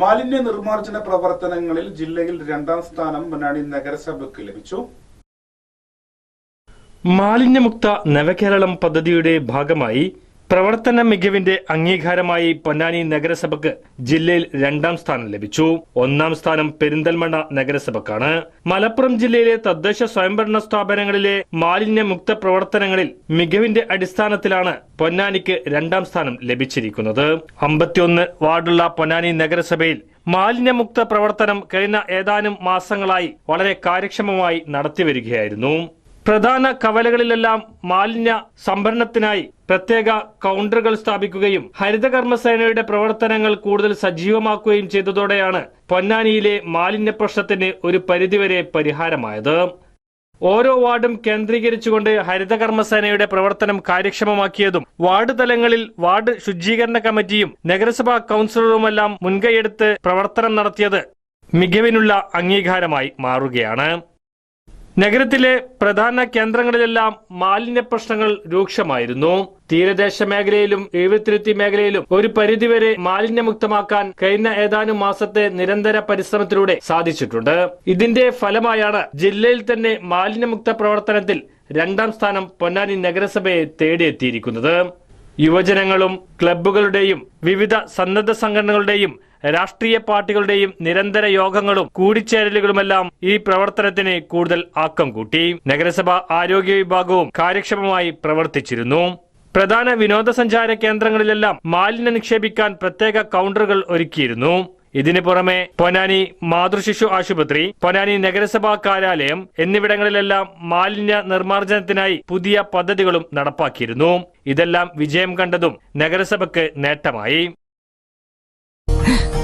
മാലിന്യ നിർമ്മാർജന പ്രവർത്തനങ്ങളിൽ ജില്ലയിൽ രണ്ടാം സ്ഥാനം പൊന്നാനി നഗരസഭയ്ക്ക് ലഭിച്ചു. മാലിന്യമുക്ത നവകേരളം പദ്ധതിയുടെ ഭാഗമായി പ്രവർത്തന മികവിന്റെ അംഗീകാരമായി പൊന്നാനി നഗരസഭയ്ക്ക് ജില്ലയിൽ രണ്ടാം സ്ഥാനം ലഭിച്ചു. ഒന്നാം സ്ഥാനം പെരിന്തൽമണ്ണ നഗരസഭക്കാണ്. മലപ്പുറം ജില്ലയിലെ തദ്ദേശ സ്വയംഭരണ സ്ഥാപനങ്ങളിലെ മാലിന്യമുക്ത പ്രവർത്തനങ്ങളിൽ മികവിന്റെ അടിസ്ഥാനത്തിലാണ് പൊന്നാനിക്ക് രണ്ടാം സ്ഥാനം ലഭിച്ചിരിക്കുന്നത്. അമ്പത്തിയൊന്ന് വാർഡുള്ള പൊന്നാനി നഗരസഭയിൽ മാലിന്യമുക്ത പ്രവർത്തനം കഴിഞ്ഞ ഏതാനും മാസങ്ങളായി വളരെ കാര്യക്ഷമമായി നടത്തിവരികയായിരുന്നു. പ്രധാന കവലകളിലെല്ലാം മാലിന്യ സംഭരണത്തിനായി പ്രത്യേക കൗണ്ടറുകൾ സ്ഥാപിക്കുകയും ഹരിതകർമ്മസേനയുടെ പ്രവർത്തനങ്ങൾ കൂടുതൽ സജീവമാക്കുകയും ചെയ്തതോടെയാണ് പൊന്നാനിയിലെ മാലിന്യ പ്രശ്നത്തിന് ഒരു പരിധിവരെ പരിഹാരമായത്. ഓരോ വാർഡും കേന്ദ്രീകരിച്ചുകൊണ്ട് ഹരിതകർമ്മസേനയുടെ പ്രവർത്തനം കാര്യക്ഷമമാക്കിയതും വാർഡ് തലങ്ങളിൽ വാർഡ് ശുചീകരണ കമ്മിറ്റിയും നഗരസഭാ കൌൺസിലറുമെല്ലാം മുൻകൈയെടുത്ത് പ്രവർത്തനം നടത്തിയത് മികവിനുള്ള അംഗീകാരമായി മാറുകയാണ്. നഗരത്തിലെ പ്രധാന കേന്ദ്രങ്ങളിലെല്ലാം മാലിന്യ പ്രശ്നങ്ങൾ രൂക്ഷമായിരുന്നു. തീരദേശ മേഖലയിലും എഴുപത്തിരുത്തി മേഖലയിലും ഒരു പരിധിവരെ മാലിന്യമുക്തമാക്കാൻ കഴിഞ്ഞ ഏതാനും മാസത്തെ നിരന്തര പരിശ്രമത്തിലൂടെ സാധിച്ചിട്ടുണ്ട്. ഇതിന്റെ ഫലമായാണ് ജില്ലയിൽ തന്നെ മാലിന്യമുക്ത പ്രവർത്തനത്തിൽ രണ്ടാം സ്ഥാനം പൊന്നാനി നഗരസഭയെ തേടിയെത്തിയിരിക്കുന്നത്. യുവജനങ്ങളും ക്ലബ്ബുകളുടെയും വിവിധ സന്നദ്ധ സംഘടനകളുടെയും രാഷ്ട്രീയ പാർട്ടികളുടെയും നിരന്തര യോഗങ്ങളും കൂടിച്ചേരലുകളുമെല്ലാം ഈ പ്രവർത്തനത്തിന് കൂടുതൽ ആക്കം കൂട്ടി. നഗരസഭ ആരോഗ്യ വിഭാഗവും കാര്യക്ഷമമായി പ്രവർത്തിച്ചിരുന്നു. പ്രധാന വിനോദസഞ്ചാര കേന്ദ്രങ്ങളിലെല്ലാം മാലിന്യം നിക്ഷേപിക്കാൻ പ്രത്യേക കൗണ്ടറുകൾ ഒരുക്കിയിരുന്നു. ഇതിനു പുറമെ പൊന്നാനി മാതൃശിശു ആശുപത്രി പൊനാനി നഗരസഭാ കാര്യാലയം എന്നിവിടങ്ങളിലെല്ലാം മാലിന്യ നിർമ്മാർജനത്തിനായി പുതിയ പദ്ധതികളും നടപ്പാക്കിയിരുന്നു. ഇതെല്ലാം വിജയം കണ്ടതും നഗരസഭയ്ക്ക് നേട്ടമായി.